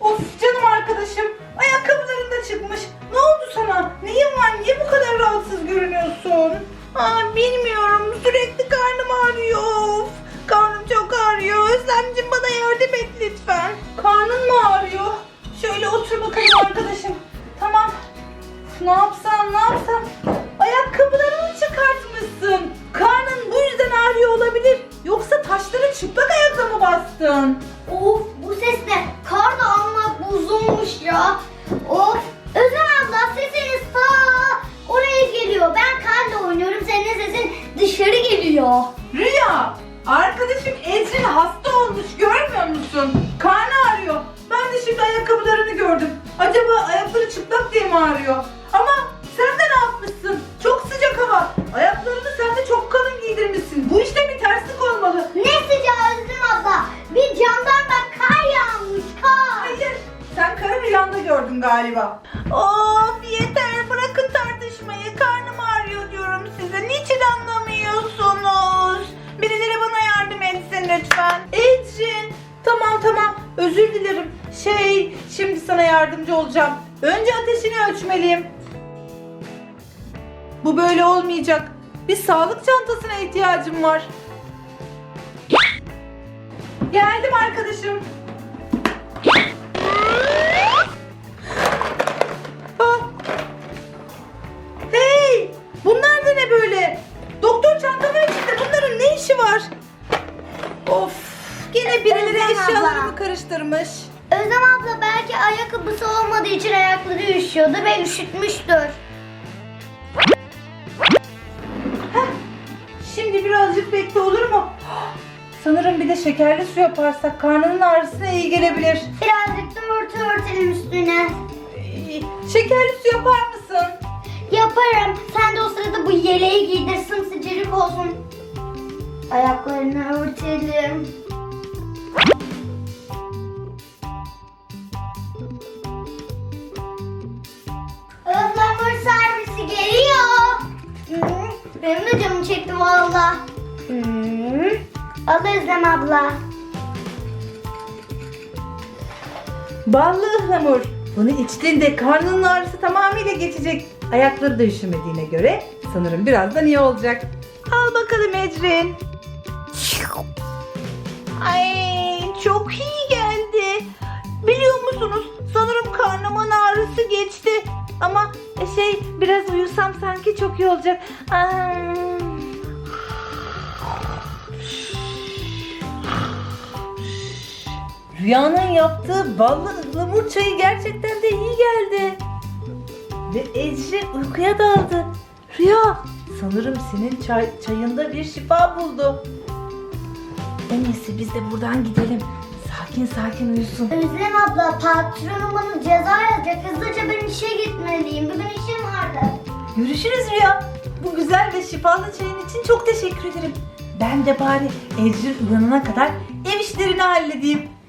Of canım arkadaşım. Ayakkabıların da çıkmış. Ne oldu sana? Neyin var? Niye bu kadar rahatsız görünüyorsun? Aa, bilmiyorum. Sürekli karnım ağrıyor. Of, Karnım çok ağrıyor. Özlemciğim bana yardım et lütfen. Karnın mı ağrıyor? Şöyle otur bakalım arkadaşım. Tamam. Ne yapsam ne yapsam? Ayakkabılarını çıkartmışsın. Karnın bu yüzden ağrıyor olabilir. Yoksa taşları çıplak ayakla mı bastın? Of bu ses ne? Ya. Of. Özlem abla sesiniz ta oraya geliyor. Ben karla oynuyorum. Senin sesin dışarı geliyor. Rüya, arkadaşım Ecrin hasta olmuş görmüyor musun? Karnı ağrıyor. Ben de şimdi ayakkabılarını gördüm. Acaba ayakları çıplak diye mi ağrıyor? Gördün galiba. Of yeter bırakın tartışmayı. Karnım ağrıyor diyorum size. Niçin anlamıyorsunuz? Birileri bana yardım etsin lütfen. Ecrin. Tamam tamam özür dilerim. Şey şimdi sana yardımcı olacağım. Önce ateşini ölçmeliyim. Bu böyle olmayacak. Bir sağlık çantasına ihtiyacım var. Geldim arkadaşım. Özlem eşyalarımı abla. karıştırmış. Özlem abla belki ayakkabısı olmadığı için ayakları üşüyordur ve üşütmüştür. Şimdi birazcık bekle olur mu? Sanırım bir de şekerli su yaparsak karnının ağrısına iyi gelebilir. Birazcık da örtü örtelim üstüne. Ee, Şekerli su yapar mısın? Yaparım. Sen de o sırada bu yeleği giydir sımsıcacık olsun. Ayaklarını örtelim. Benim de canım çekti valla. Hı, Al Özlem abla. Ballı ıhlamur. Bunu içtiğinde karnının ağrısı tamamıyla geçecek. Ayakları da üşümediğine göre sanırım birazdan iyi olacak. Al bakalım Ecrin. Ay çok iyi geldi. Biliyor musunuz sanırım karnımın ağrısı geçti. Ama şey biraz uyusam sanki çok iyi olacak. Aa. Rüyanın yaptığı ballı ıhlamur çayı gerçekten de iyi geldi. Ve Ecrin uykuya daldı. Rüya, sanırım senin çay, çayında bir şifa buldu. En iyisi biz de buradan gidelim. Sakin sakin uyusun. Özlem abla patronum bana yazacak. Hızlıca ben işe gitmeliyim. Bugün işim vardı. Görüşürüz Rüya. Bu güzel ve şifalı çayın için çok teşekkür ederim. Ben de bari Ecrin uyanana kadar ev işlerini halledeyim.